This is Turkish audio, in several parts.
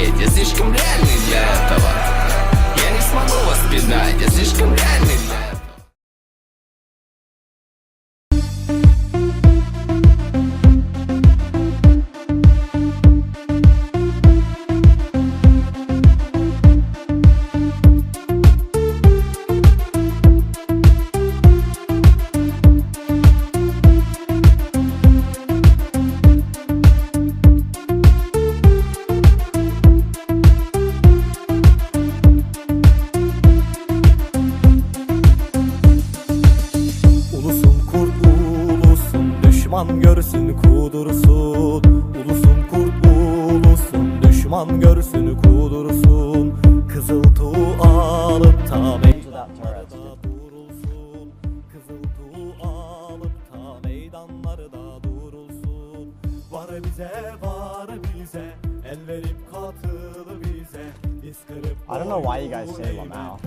поверить Я слишком реальный для этого. Я не смогу вас признать Я слишком реальный для görsün kudursun Ulusun kurt ulusun düşman görsün kudursun Kızıl tuğ alıp ta meydanlarda durulsun Kızıl tuğ alıp ta meydanlarda durulsun Var bize var bize el verip katıl bize. I don't know why you guys say Lamau.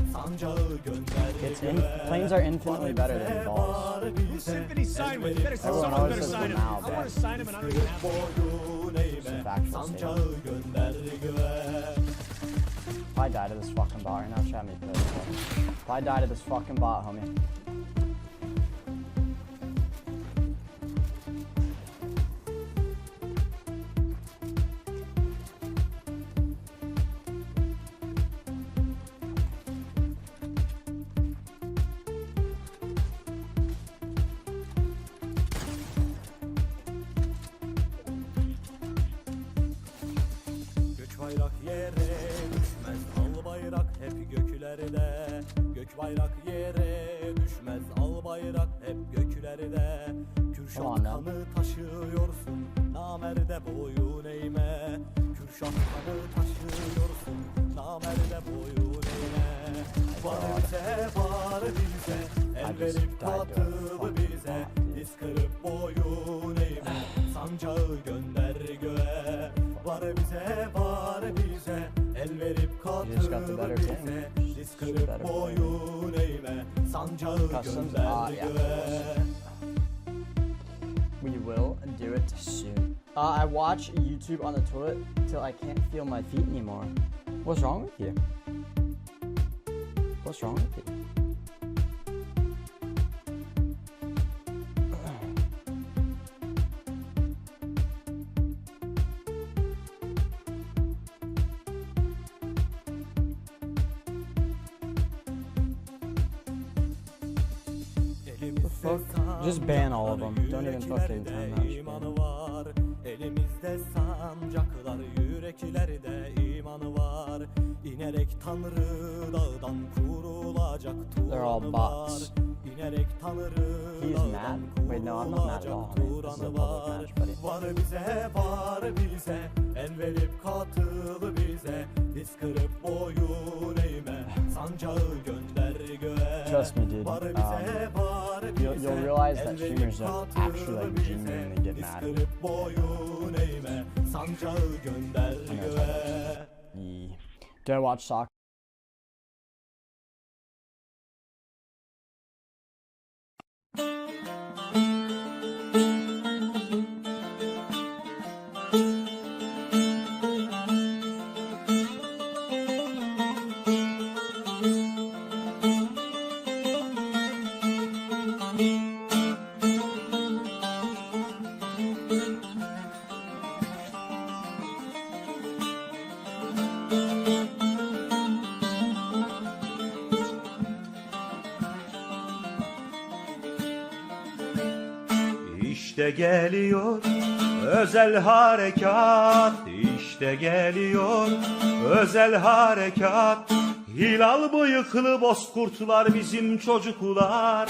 It's in, planes are infinitely better than balls. Symphony sign with better someone better sign him. Lamau, I want to sign him and I don't even have one. Boyun eğme, Factual sancağı statement. gönder göğe. If I die to this fucking bot right now, chat me pissed. If I die to this fucking bot, homie. Bayrak yere düşmez, al bayrak hep göklerde. Gök bayrak yere düşmez, al bayrak hep göklerde. Kürşat kanı taşıyorsun, namerde boyun eğme. Kürşat kanı taşıyorsun, namerde boyun eğme. Var bize, var bize, el verip died boyun eğme, sancağı Customs? Ah, yeah. We will do it soon. Uh, I watch YouTube on the toilet till I can't feel my feet anymore. What's wrong with you? What's wrong with you? Fuck? Just ban all of them. Don't even fucking time var. Elimizde sancaklar yüreklerde imanı var. İnerek Tanrı dağdan kurulacak Turan'ı var. İnerek Tanrı He's dağdan mad. Wait, no, I'm not mad at all, kurulacak homie. This is a Turan'ı public var. match, buddy. Var bize var bize el verip katıl bize Diz kırıp boyun eğme sancağı gönder göğe Trust me, dude. Var Um, bize var you'll- bize you'll realize that el verip streamers don't katıl actually, like, bize. genuinely get Diz mad. kırıp boyun eğme sancağı gönder know göğe Yeah. Do I watch soccer? İşte geliyor özel harekat. İşte geliyor özel harekat. Hilal bıyıklı bozkurtlar bizim çocuklar